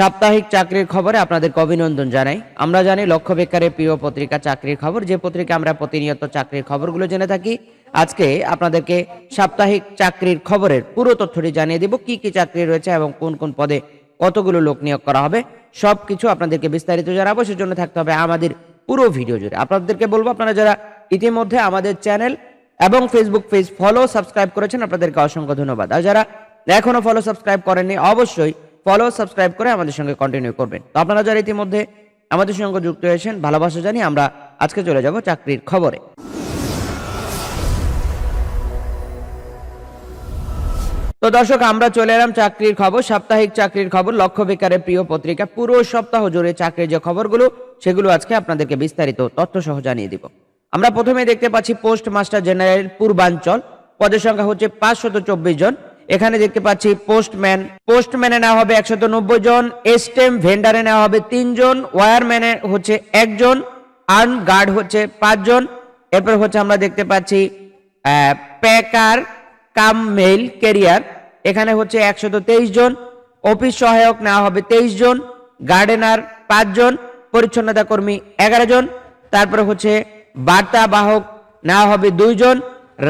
সাপ্তাহিক চাকরির খবরে আপনাদেরকে অভিনন্দন জানাই। আমরা জানি লক্ষ্য বেকারের প্রিয় পত্রিকা চাকরির খবর। যে পত্রিকা আমরা প্রতিনিয়ত চাকরির খবরগুলো জেনে থাকি, আজকে আপনাদেরকে সাপ্তাহিক চাকরির খবরের পুরো তথ্যটি জানিয়ে দিব। কি কি চাকরি রয়েছে এবং কোন কোন পদে কতগুলো লোক নিয়োগ করা হবে সব কিছু আপনাদেরকে বিস্তারিত জানাব। সেজন্য থাকতে হবে আমাদের পুরো ভিডিও জুড়ে। আপনাদেরকে বলব, আপনারা যারা ইতিমধ্যে আমাদের চ্যানেল এবং ফেসবুক পেজ ফলো সাবস্ক্রাইব করেছেন, আপনাদেরকে অসংখ্য ধন্যবাদ। আর যারা এখনও ফলো সাবস্ক্রাইব করেননি, অবশ্যই ফলো সাবস্ক্রাইব করে আমাদের সঙ্গে কন্টিনিউ করবেন। তো আপনারা যারা ইতিমধ্যে আমাদের সঙ্গে যুক্ত হয়েছেন, ভালোবাসা জানি আমরা আজকে চলে যাব চাকরির খবরে। তো দর্শক, আমরা চলে এলাম চাকরির খবর, সাপ্তাহিক চাকরির খবর, লক্ষ্য বেকারের প্রিয় পত্রিকা, পুরো সপ্তাহ জুড়ে চাকরির যে খবরগুলো, সেগুলো আজকে আপনাদেরকে বিস্তারিত তথ্য সহ জানিয়ে দিব। আমরা প্রথমে দেখতে পাচ্ছি পোস্ট মাস্টার জেনারেল পূর্বাঞ্চল, পদের সংখ্যা হচ্ছে পাঁচশত চব্বিশ জন। এখানে দেখতে পাচ্ছি পোস্টম্যান। পোস্টম্যানে নেওয়া হবে একশত জন, এসটেম ভেন্ডারে নেওয়া হবে তিনজন ওয়ারম্যানে হচ্ছে একজন আর্ন গার্ড হচ্ছে পাঁচজন এরপর হচ্ছে আমরা দেখতে পাচ্ছি প্যাকার কাম মেইল ক্যারিয়ার। এখানে হচ্ছে একশত জন, অফিস সহায়ক নেওয়া হবে তেইশ জন, গার্ডেনার পাঁচজন পরিচ্ছন্নতা কর্মী এগারো জন। তারপরে হচ্ছে বার্তা বাহক নেওয়া হবে দুইজন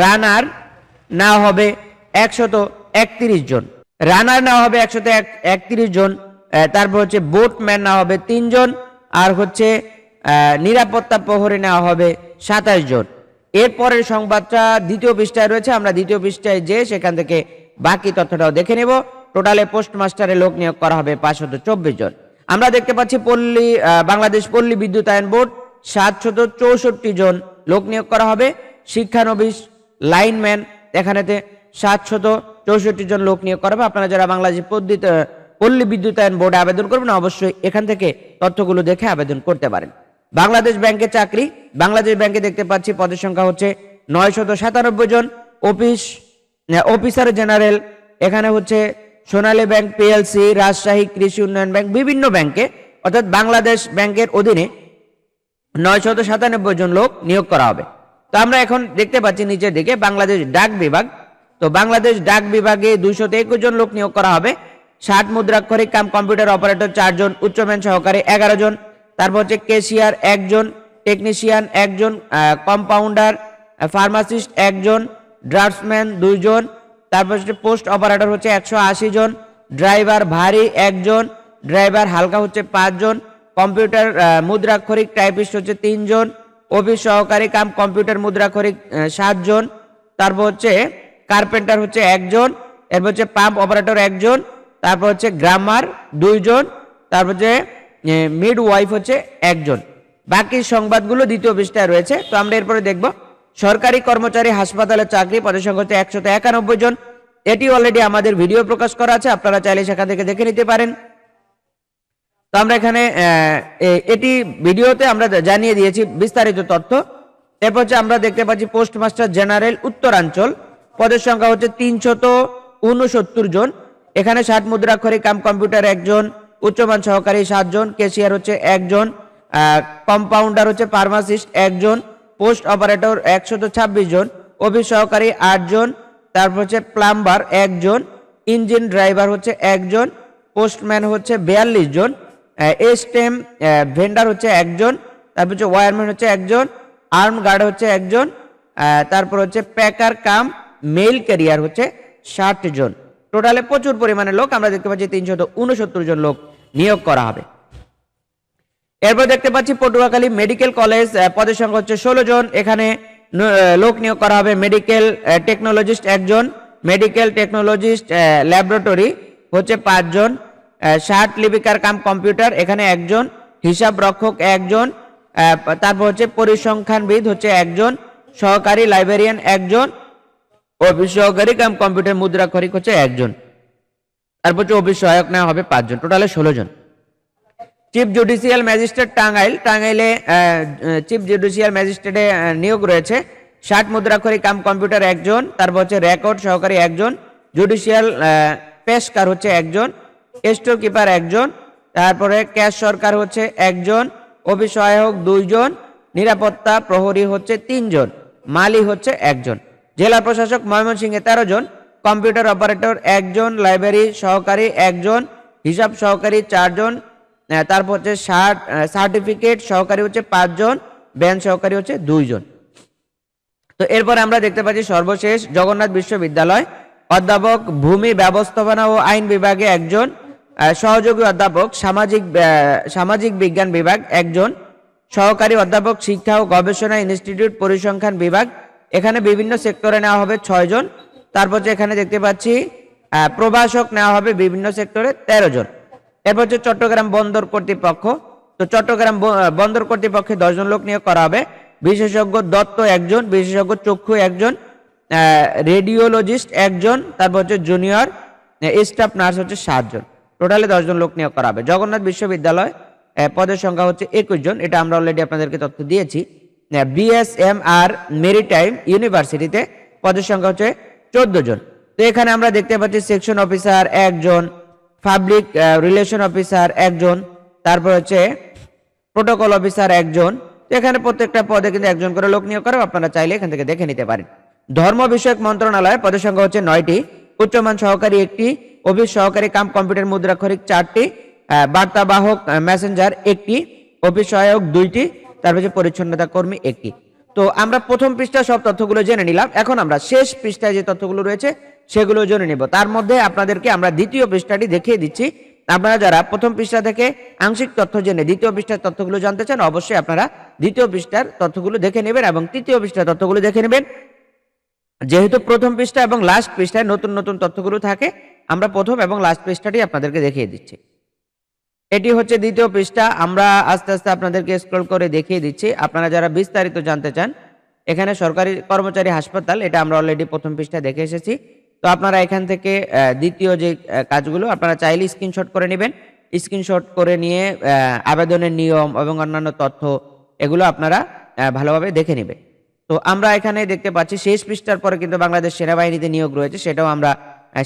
রানার নেওয়া হবে একশত একত্রিশ জন। রানার নেওয়া হবে একশত একত্রিশ জন। তারপর হচ্ছে বোটম্যান নেওয়া হবে তিনজন আর হচ্ছে নিরাপত্তা প্রহরে নেওয়া হবে সাতাশ জন। এরপরের সংবাদটা দ্বিতীয় পৃষ্ঠায় রয়েছে। আমরা দ্বিতীয় পৃষ্ঠায় যে সেখান থেকে বাকি তথ্যটাও দেখে নেব। টোটালে পোস্টমাস্টারে লোক নিয়োগ করা হবে পাঁচশত চব্বিশ জন। আমরা দেখতে পাচ্ছি পল্লী বাংলাদেশ পল্লী বিদ্যুতায়ন বোর্ড সাতশত চৌষট্টি জন লোক নিয়োগ করা হবে। শিক্ষানবিশ, লাইনম্যান, এখানেতে সাতশত চৌষট্টি জন লোক নিয়োগ করা হবে। আপনারা যারা বাংলাদেশ পদ্মিত পল্লী বিদ্যুতায়ন বোর্ডে আবেদন করবেন, অবশ্যই এখান থেকে তথ্যগুলো দেখে আবেদন করতে পারেন। বাংলাদেশ ব্যাংকে চাকরি, বাংলাদেশ ব্যাংকে দেখতে পাচ্ছি পদের সংখ্যা হচ্ছে নয়শত সাতানব্বই জন। অফিস অফিসার জেনারেল, এখানে হচ্ছে সোনালী ব্যাংক, পিএলসি, রাজশাহী কৃষি উন্নয়ন ব্যাংক, বিভিন্ন ব্যাংকে। অর্থাৎ বাংলাদেশ ব্যাংকের অধীনে নয়শত সাতানব্বই জন লোক নিয়োগ করা হবে। তো আমরা এখন দেখতে পাচ্ছি নিচের দিকে, বাংলাদেশ ডাক বিভাগ। তো বাংলাদেশ ডাক বিভাগে দুইশত একুশ জন লোক নিয়োগ করা হবে। ষাট মুদ্রাক্ষরিক কাম কম্পিউটার অপারেটর চারজন উচ্চম্যান সহকারী এগারো জন, তারপর হচ্ছে কেশিয়ার একজন, টেকনিশিয়ান একজন কম্পাউন্ডার, ফার্মাসিস্ট একজন, ড্রাফটসম্যান দুইজন, তারপর হচ্ছে পোস্ট অপারেটর হচ্ছে একশো আশি জন, ড্রাইভার ভারী একজন, ড্রাইভার হালকা হচ্ছে পাঁচজন কম্পিউটার মুদ্রাক্ষরিক টাইপিস্ট হচ্ছে তিনজন অফিস সহকারী কাম কম্পিউটার মুদ্রাক্ষরিক সাতজন তারপর হচ্ছে কার্পেন্টার হচ্ছে একজন, এরপর হচ্ছে পাম্প অপারেটর একজন, তারপর হচ্ছে গ্রামার দুইজন, তারপর হচ্ছে মিড ওয়াইফ হচ্ছে একজন। বাকি সংবাদগুলো দ্বিতীয় পৃষ্ঠায় রয়েছে, তো আমরা এরপরে দেখব। সরকারি কর্মচারী হাসপাতালে চাকরি পদের সংখ্যা হচ্ছে একশত একানব্বই জন। এটি অলরেডি আমাদের ভিডিও প্রকাশ করা আছে, আপনারা চাইলে সেখান থেকে দেখে নিতে পারেন। তো আমরা এখানে এটি ভিডিওতে আমরা জানিয়ে দিয়েছি বিস্তারিত তথ্য। এরপর হচ্ছে আমরা দেখতে পাচ্ছি পোস্টমাস্টার জেনারেল উত্তরাঞ্চল। পদের সংখ্যা হচ্ছে তিনশত উনসত্তর জন। এখানে ষাট মুদ্রাক্ষরিক কাম কম্পিউটার একজন, উচ্চমান সহকারী সাতজন, কেশিয়ার হচ্ছে একজন কম্পাউন্ডার হচ্ছে ফার্মাসিস্ট একজন পোস্ট অপারেটর একশত ছাব্বিশ জন অফিস সহকারী আটজন, তারপর হচ্ছে প্লাম্বার একজন ইঞ্জিন ড্রাইভার হচ্ছে একজন পোস্টম্যান হচ্ছে বিয়াল্লিশ জন এসটেম ভেন্ডার হচ্ছে একজন, তারপর হচ্ছে ওয়ারম্যান হচ্ছে একজন আর্ম গার্ড হচ্ছে একজন তারপর হচ্ছে প্যাকার কাম মেইল ক্যারিয়ার হচ্ছে ষাট জন। টোটালে প্রচুর পরিমাণে লোক আমরা দেখতে পাচ্ছি তিনশত উনসত্তর জন লোক নিয়োগ করা হবে। এরপর দেখতে পাচ্ছি পটুয়াখালী মেডিকেল কলেজ পদের সংখ্যা হচ্ছে ষোলো জন। এখানে লোক নিয়োগ করা হবে মেডিকেল টেকনোলজিস্ট একজন মেডিকেল টেকনোলজিস্ট ল্যাবরেটরি হচ্ছে পাঁচজন ষাট লিপিকার কাম কম্পিউটার এখানে একজন, হিসাব রক্ষক একজন তারপর হচ্ছে পরিসংখ্যানবিদ হচ্ছে একজন, সহকারী লাইব্রেরিয়ান একজন অফিস সহকারী কাম কম্পিউটার মুদ্রাক্ষরিক হচ্ছে একজন। তারপর হচ্ছে অফিস সহায়ক নেওয়া হবে পাঁচজন, টোটালে ষোলো জন। চিফ জুডিশিয়াল ম্যাজিস্ট্রেট টাঙ্গাইল, টাঙ্গাইলে চিফ জুডিশিয়াল ম্যাজিস্ট্রেটে নিয়োগ রয়েছে। ষাট মুদ্রাক্ষরী কাম কম্পিউটার একজন, তারপর হচ্ছে রেকর্ড সহকারী একজন জুডিশিয়াল পেশকার হচ্ছে একজন স্টোর কিপার একজন, তারপরে ক্যাশ সরকার হচ্ছে একজন, অফিস সহায়ক দুইজন, নিরাপত্তা প্রহরী হচ্ছে তিনজন, মালি হচ্ছে একজন। জেলা প্রশাসক ময়মনসিংহে তেরো জন, কম্পিউটার অপারেটর একজন, লাইব্রেরি সহকারী একজন, হিসাব সহকারী চারজন তারপর হচ্ছে সার্টিফিকেট সহকারী হচ্ছে পাঁচজন ব্যান সহকারী হচ্ছে দুইজন তো এরপর আমরা দেখতে পাচ্ছি সর্বশেষ জগন্নাথ বিশ্ববিদ্যালয় অধ্যাপক ভূমি ব্যবস্থাপনা ও আইন বিভাগে একজন সহযোগী অধ্যাপক সামাজিক সামাজিক বিজ্ঞান বিভাগ একজন, সহকারী অধ্যাপক শিক্ষা ও গবেষণা ইনস্টিটিউট পরিসংখ্যান বিভাগ এখানে বিভিন্ন সেক্টরে নেওয়া হবে ছয়জন তারপর এখানে দেখতে পাচ্ছি প্রভাষক নেওয়া হবে বিভিন্ন সেক্টরে তেরো জন। এরপর হচ্ছে চট্টগ্রাম বন্দর কর্তৃপক্ষ। তো চট্টগ্রাম বন্দর কর্তৃপক্ষে দশজন লোক নিয়োগ করা হবে। বিশেষজ্ঞ দত্ত একজন, বিশেষজ্ঞ চক্ষু একজন রেডিওলজিস্ট একজন, তারপর হচ্ছে জুনিয়র স্টাফ নার্স হচ্ছে সাতজন টোটালে দশজন লোক নিয়োগ করা হবে। জগন্নাথ বিশ্ববিদ্যালয় পদের সংখ্যা হচ্ছে একুশ জন। এটা আমরা অলরেডি আপনাদেরকে তথ্য দিয়েছি। বিএসএম আর মেরিটাইম ইউনিভার্সিটিতে পদের সংখ্যা হচ্ছে চোদ্দ জন তো এখানে আমরা দেখতে পাচ্ছি সেকশন অফিসার একজন পাবলিক রিলেশন অফিসার একজন, তারপর হচ্ছে প্রোটোকল অফিসার একজন। এখানে প্রত্যেকটা পদে কিন্তু একজন করে লোক নিয়োগ করে আপনারা চাইলে এখান থেকে দেখে নিতে পারেন। ধর্ম বিষয়ক মন্ত্রণালয় পদের সংখ্যা হচ্ছে নয়টি। উচ্চমান সহকারী একটি, অফিস সহকারী কাম কম্পিউটার মুদ্রাক্ষরিক চারটি বার্তাবাহক মেসেঞ্জার একটি, অফিস সহায়ক দুইটি তারপর হচ্ছে পরিচ্ছন্নতা কর্মী একটি। তো আমরা প্রথম পৃষ্ঠা সব তথ্যগুলো জেনে নিলাম। এখন আমরা শেষ পৃষ্ঠায় যে তথ্যগুলো রয়েছে, সেগুলো জেনে নিব। তার মধ্যে আপনাদেরকে আমরা দ্বিতীয় পৃষ্ঠাটি দেখিয়ে দিচ্ছি। আপনারা যারা প্রথম পৃষ্ঠা থেকে আংশিক তথ্য জেনে দ্বিতীয় পৃষ্ঠার তথ্যগুলো জানতে চান, অবশ্যই আপনারা দ্বিতীয় পৃষ্ঠার তথ্যগুলো দেখে নেবেন এবং তৃতীয় পৃষ্ঠার তথ্যগুলো দেখে নেবেন। যেহেতু প্রথম পৃষ্ঠা এবং লাস্ট পৃষ্ঠায় নতুন নতুন তথ্যগুলো থাকে, আমরা প্রথম এবং লাস্ট পৃষ্ঠাটি আপনাদেরকে দেখিয়ে দিচ্ছি। এটি হচ্ছে দ্বিতীয় পৃষ্ঠা। আমরা আস্তে আস্তে আপনাদেরকে স্ক্রল করে দেখিয়ে দিচ্ছি। আপনারা যারা বিস্তারিত জানতে চান, এখানে সরকারি কর্মচারী হাসপাতাল, এটা আমরা অলরেডি প্রথম পৃষ্ঠা দেখে এসেছি। তো আপনারা এখান থেকে দ্বিতীয় যে কাজগুলো, আপনারা চাইলে স্ক্রিনশট করে নেবেন। স্ক্রিনশট করে নিয়ে আবেদনের নিয়ম এবং অন্যান্য তথ্য, এগুলো আপনারা ভালোভাবে দেখে নেবেন। তো আমরা এখানে দেখতে পাচ্ছি, শেষ পৃষ্ঠার পরে কিন্তু বাংলাদেশ সেনাবাহিনীতে নিয়োগ রয়েছে, সেটাও আমরা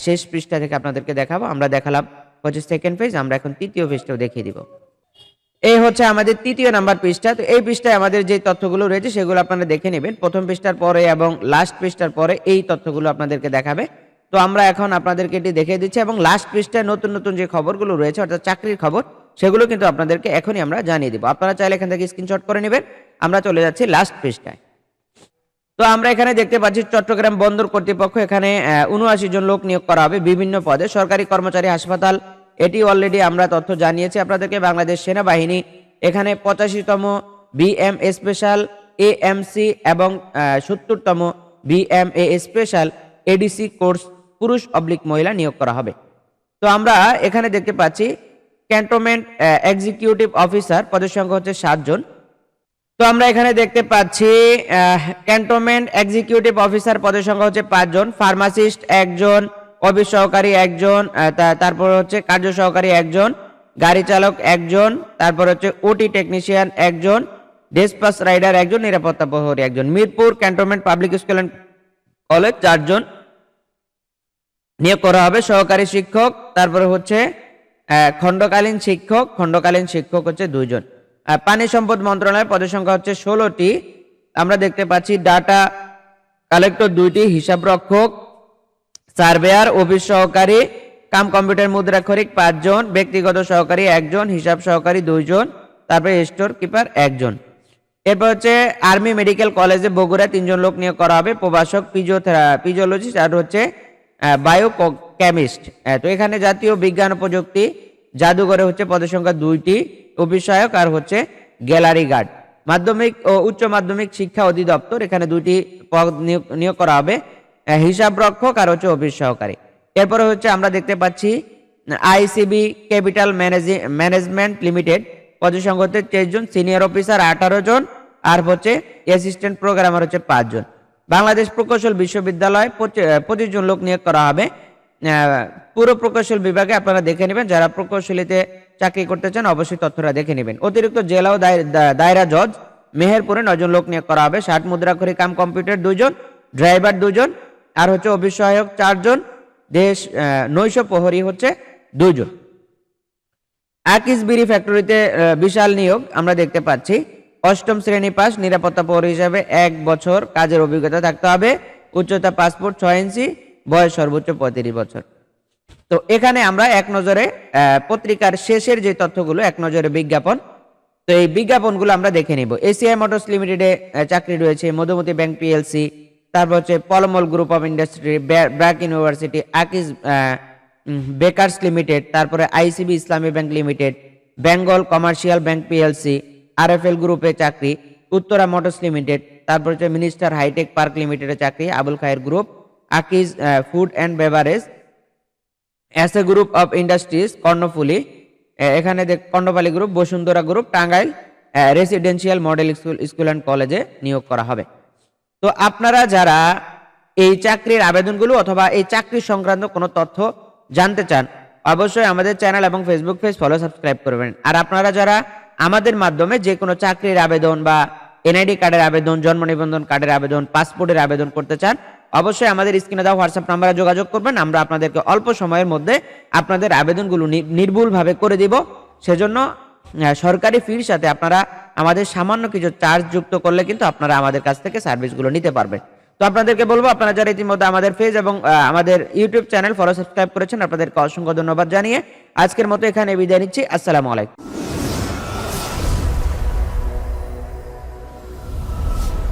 শেষ পৃষ্ঠা থেকে আপনাদেরকে দেখাবো। আমরা দেখালাম হচ্ছে সেকেন্ড পেজ আমরা এখন তৃতীয় পেজটাও দেখিয়ে দিব। এই হচ্ছে আমাদের তৃতীয় নাম্বার পৃষ্ঠা। তো এই পৃষ্ঠায় আমাদের যে তথ্যগুলো রয়েছে, সেগুলো আপনারা দেখে নেবেন। প্রথম পৃষ্ঠার পরে এবং লাস্ট পৃষ্ঠার পরে এই তথ্যগুলো আপনাদেরকে দেখাবে। তো আমরা এখন আপনাদেরকে এটি দেখিয়ে দিচ্ছি এবং লাস্ট পৃষ্ঠায় নতুন নতুন যে খবরগুলো রয়েছে, অর্থাৎ চাকরির খবর, সেগুলো কিন্তু আপনাদেরকে এখনই আমরা জানিয়ে দিব। আপনারা চাইলে এখান থেকে স্ক্রিনশট করে নেবেন। আমরা চলে যাচ্ছি লাস্ট পৃষ্ঠায়। তো আমরা এখানে দেখতে পাচ্ছি চট্টগ্রাম বন্দর কর্তৃপক্ষ এখানে উনআশি জন লোক নিয়োগ করা হবে বিভিন্ন পদে। সরকারি কর্মচারী, হাসপাতাল এটি অলরেডি আমরা তথ্য জানিয়েছি আপনাদেরকে বাংলাদেশ সেনাবাহিনী। এখানে পঁচাশিতম বিএম স্পেশাল এএমসি এবং সত্তরতম BM A special ADC course পুরুষ অবলিক মহিলা নিয়োগ করা হবে। তো আমরা এখানে দেখতে পাচ্ছি ক্যান্টনমেন্ট এক্সিকিউটিভ অফিসার পদের সংখ্যা হচ্ছে সাতজন তো আমরা এখানে দেখতে পাচ্ছি ক্যান্টনমেন্ট এক্সিকিউটিভ অফিসার পদের সংখ্যা হচ্ছে পাঁচজন ফার্মাসিস্ট একজন অফিস সহকারী একজন তারপর হচ্ছে কার্য সহকারী একজন, গাড়ি চালক একজন, তারপর হচ্ছে ওটি টেকনিশিয়ান একজন ডেসপাস রাইডার একজন, নিরাপত্তা প্রহরী একজন, Mirpur cantonment public school and college চারজন নিয়োগ করা হবে, সহকারী শিক্ষক, তারপরে হচ্ছে খণ্ডকালীন শিক্ষক খণ্ডকালীন শিক্ষক হচ্ছে দুইজন। পানি সম্পদ মন্ত্রণালয়ের পদের সংখ্যা হচ্ছে ষোলোটি, আমরা দেখতে পাচ্ছি ডাটা কালেক্টর দুইটি, হিসাব রক্ষক সার্ভেয়ার, অফিস সহকারী, কাম কম্পিউটার মুদ্রাক্ষরিক পাঁচজন, ব্যক্তিগত সহকারী একজন, হিসাব সহকারী দুইজন, তারপরে স্টোর কিপার একজন। এরপর হচ্ছে আর্মি মেডিকেল কলেজে বগুড়া তিনজন লোক নিয়োগ করা হবে, প্রভাষক পিজিওথেরা পিজিওলজিস্ট আর হচ্ছে বায়ো কেমিস্ট তো এখানে জাতীয় বিজ্ঞান ও প্রযুক্তি জাদুঘরে হচ্ছে পদের সংখ্যা দুইটি সহায়ক আর হচ্ছে গ্যালারি গার্ড। মাধ্যমিক ও উচ্চ মাধ্যমিক শিক্ষা অধিদপ্তর, এখানে দুইটি পদ নিয়োগ- করা হবে। হিসাব রক্ষক আর হচ্ছে অফিস সহকারী। এরপরে হচ্ছে আমরা দেখতে পাচ্ছি, আইসিবি ক্যাপিটাল ম্যানেজমেন্ট লিমিটেড পদের সংখ্যা তেইশ জন, সিনিয়র অফিসার আঠারো জন, আর হচ্ছে অ্যাসিস্ট্যান্ট প্রোগ্রামার হচ্ছে পাঁচজন বাংলাদেশ প্রকৌশল বিশ্ববিদ্যালয় পঁচিশ জন লোক নিয়োগ করা হবে। পুরো প্রকৌশল বিভাগে আপনারা দেখে নেবেন, যারা প্রকৌশলীতে চাকরি করতে চান অবশ্যই তথ্যটা দেখে নেবেন। অতিরিক্ত জেলা ও দায়রা জজ, মেহেরপুরে নজন লোক নিয়োগ করা হবে। ষাট মুদ্রাক্ষরী কাম কম্পিউটার দুজন, ড্রাইভার দুজন আর হচ্ছে অফিস সহায়ক চারজন, দেশ নৈশ প্রহরী হচ্ছে দুজন আকিস বিড়ি ফ্যাক্টরিতে বিশাল নিয়োগ, আমরা দেখতে পাচ্ছি। অষ্টম শ্রেণি পাস, নিরাপত্তা পৌর হিসাবে এক বছর কাজের অভিজ্ঞতা থাকতে হবে। উচ্চতা পাসপোর্ট ছয় ইঞ্চি, বয়স সর্বোচ্চ পঁয়ত্রিশ বছর। তো এখানে আমরা এক নজরে পত্রিকার শেষের যে তথ্যগুলো, এক নজরে বিজ্ঞাপন। তো এই বিজ্ঞাপনগুলো আমরা দেখে নিব। এসিআই মোটরস লিমিটেডে চাকরি রয়েছে, মধুমতি ব্যাংক পিএলসি তারপর হচ্ছে Palmal group of industry BRAC university Akij bakers limited, তারপরে ICB Islami bank limited, Bengal commercial bank PLC, RFL গ্রুপে চাকরি, উত্তরা মোটরস লিমিটেড, তারপর হচ্ছে মিনিস্টার হাইটেক পার্ক লিমিটেডে চাকরি, Abul Khair group Akij food and beverage, as এ group of industries, Karnaphuli এখানে দেখ, কর্ণপালী group, Bashundhara group, Tangail residential model school school and কলেজে নিয়োগ করা হবে। তো আপনারা যারা এই চাকরির আবেদনগুলো অথবা এই চাকরি সংক্রান্ত কোনো তথ্য জানতে চান, অবশ্যই আমাদের চ্যানেল এবং ফেসবুক পেজ ফলো সাবস্ক্রাইব করবেন। আর আপনারা যারা আমাদের মাধ্যমে যে কোনো চাকরির আবেদন বা এনআইডি কার্ডের আবেদন, জন্ম নিবন্ধন কার্ডের আবেদন পাসপোর্টের আবেদন করতে চান, অবশ্যই আমাদের স্ক্রিনে দেওয়া হোয়াটসঅ্যাপ নাম্বারে যোগাযোগ করবেন। আমরা আপনাদেরকে অল্প সময়ের মধ্যে আপনাদের আবেদনগুলো নির্ভুলভাবে করে দিব। সেজন্য সরকারি ফির সাথে আপনারা আমাদের সামান্য কিছু চার্জ যুক্ত করলে কিন্তু আপনারা আমাদের কাছ থেকে সার্ভিসগুলো নিতে পারবেন। তো আপনাদেরকে বলব, আপনারা যারা ইতিমধ্যে আমাদের পেজ এবং আমাদের ইউটিউব চ্যানেল ফলো সাবস্ক্রাইব করেছেন, আপনাদেরকে অসংখ্য ধন্যবাদ জানিয়ে আজকের মতো এখানে বিদায় নিচ্ছি। আসসালামু আলাইকুম।